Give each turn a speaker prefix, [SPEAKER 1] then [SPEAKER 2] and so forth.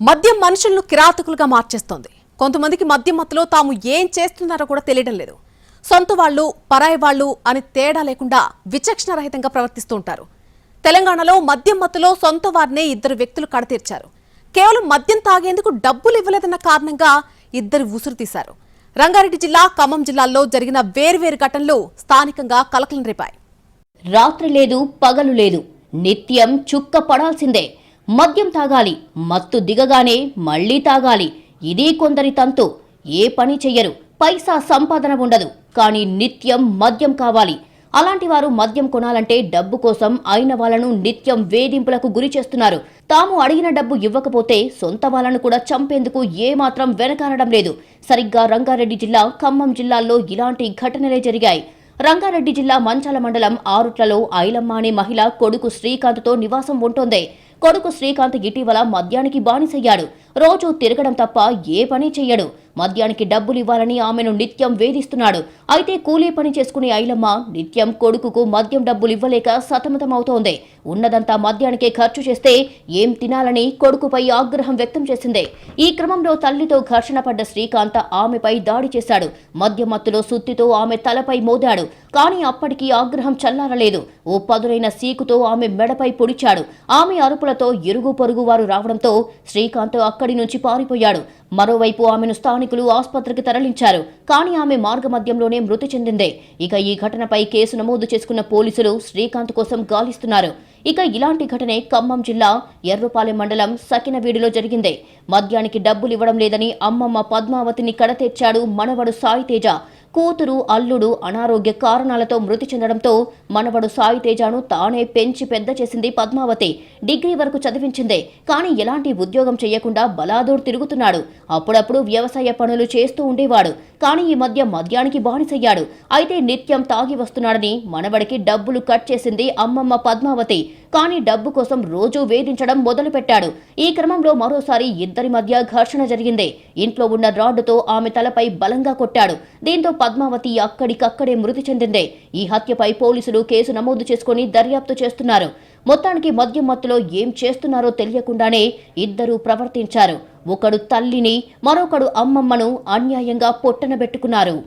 [SPEAKER 1] మద్యం మనుషులను కిరాతకులుగా మార్చేస్తోంది. కొంతమందికి మద్యం మత్తులో తాము ఏం చేస్తున్నారో కూడా తెలియడం లేదు. సొంత వాళ్ళు పరాయి వాళ్ళు అని తేడా లేకుండా విచక్షణ రహితంగా ప్రవర్తిస్తూ ఉంటారు. తెలంగాణలో మద్యం మత్తులో సొంత వారినే ఇద్దరు వ్యక్తులు కడతీర్చారు. కేవలం మద్యం తాగేందుకు డబ్బులు ఇవ్వలేదన్న కారణంగా ఇద్దరు ఉసురు తీశారు. రంగారెడ్డి జిల్లా ఖమ్మం జిల్లాల్లో జరిగిన వేర్వేరు ఘటనలు స్థానికంగా కలకలం రేపాయి.
[SPEAKER 2] రాత్రి లేదు పగలు లేదు. నిత్యం చుక్క పడాల్సిందే. మద్యం తాగాలి. మత్తు దిగగానే మళ్ళీ తాగాలి. ఇది కొందరి తంతు. ఏ పని చెయ్యరు. పైసా సంపాదన ఉండదు. కానీ నిత్యం మద్యం కావాలి. అలాంటి వారు మద్యం కొనాలంటే డబ్బు కోసం అయిన వాళ్ళను నిత్యం వేధింపులకు గురి చేస్తున్నారు. తాము అడిగిన డబ్బు ఇవ్వకపోతే సొంత వాళ్ళను కూడా చంపేందుకు ఏమాత్రం వెనకానడం లేదు. సరిగ్గా రంగారెడ్డి జిల్లా ఖమ్మం జిల్లాల్లో ఇలాంటి ఘటనలే జరిగాయి. రంగారెడ్డి జిల్లా మంచాల మండలం ఆరుట్లలో ఐలమ్మ అనే మహిళ కొడుకు శ్రీకాంత్తో నివాసం ఉంటోంది. కొడుకు శ్రీకాంత్ ఇటీవల మద్యానికి బానిసయ్యాడు. రోజు తిరగడం తప్ప ఏ పని చెయ్యడు. మద్యానికి డబ్బులు ఇవ్వాలని ఆమెను నిత్యం వేధిస్తున్నాడు. అయితే కూలీ పని చేసుకునే ఐలమ్మ నిత్యం కొడుకుకు మద్యం డబ్బులు ఇవ్వలేక సతమతమవుతోంది. ఉన్నదంతా మద్యానికే ఖర్చు చేస్తే ఏం తినాలని కొడుకుపై ఆగ్రహం వ్యక్తం చేసింది. ఈ క్రమంలో తల్లితో ఘర్షణ పడ్డ శ్రీకాంత్ ఆమెపై దాడి చేశాడు. మద్యమత్తులో సుత్తితో ఆమె తలపై మోదాడు. కానీ అప్పటికి ఆగ్రహం చల్లారలేదు. ఓ పదునైన సీకుతో ఆమె మెడపై పొడిచాడు. ఆమె అరుపులతో ఇరుగు పొరుగు వారు రావడంతో శ్రీకాంత్ అక్కడి నుంచి పారిపోయాడు. మరోవైపు ఆమెను స్థానికులు ఆసుపత్రికి తరలించారు. కానీ ఆమె మార్గమధ్యంలోనే మృతి చెందింది. ఇక ఈ ఘటనపై కేసు నమోదు చేసుకున్న పోలీసులు శ్రీకాంత్ కోసం గాలిస్తున్నారు. ఇక ఇలాంటి ఘటనే ఖమ్మం జిల్లా ఎర్రుపాలెం మండలం సకినవీడిలో జరిగింది. మద్యానికి డబ్బులు ఇవ్వడం లేదని అమ్మమ్మ పద్మావతిని కడతెచ్చాడు మనవడు సాయితేజ కూతురు అల్లుడు అనారోగ్య కారణాలతో మృతి చెందడంతో మనవడు సాయితేజను తానే పెంచి పెద్ద చేసింది పద్మావతి. డిగ్రీ వరకు చదివించిందే కానీ ఎలాంటి ఉద్యోగం చేయకుండా బలాదూర్ తిరుగుతున్నాడు. అప్పుడప్పుడు వ్యవసాయ పనులు చేస్తూ ఉండేవాడు కానీ ఈ మధ్య మద్యానికి బానిసయ్యాడు. అయితే నిత్యం తాగి వస్తున్నాడని మనవడికి డబ్బులు కట్ చేసింది అమ్మమ్మ పద్మావతి. కానీ డబ్బు కోసం రోజూ వేధించడం మొదలుపెట్టాడు. ఈ క్రమంలో మరోసారి ఇద్దరి మధ్య ఘర్షణ జరిగింది. ఇంట్లో ఉన్న రాడ్డుతో ఆమె తలపై బలంగా కొట్టాడు. దీంతో పద్మావతి అక్కడికక్కడే మృతి చెందింది. ఈ హత్యపై పోలీసులు కేసు నమోదు చేసుకుని దర్యాప్తు చేస్తున్నారు. మొత్తానికి మద్యం మత్తులో ఏం చేస్తున్నారో తెలియకుండానే ఇద్దరూ ప్రవర్తించారు. ఒకడు తల్లిని మరొకడు అమ్మమ్మను అన్యాయంగా పొట్టనబెట్టుకున్నారు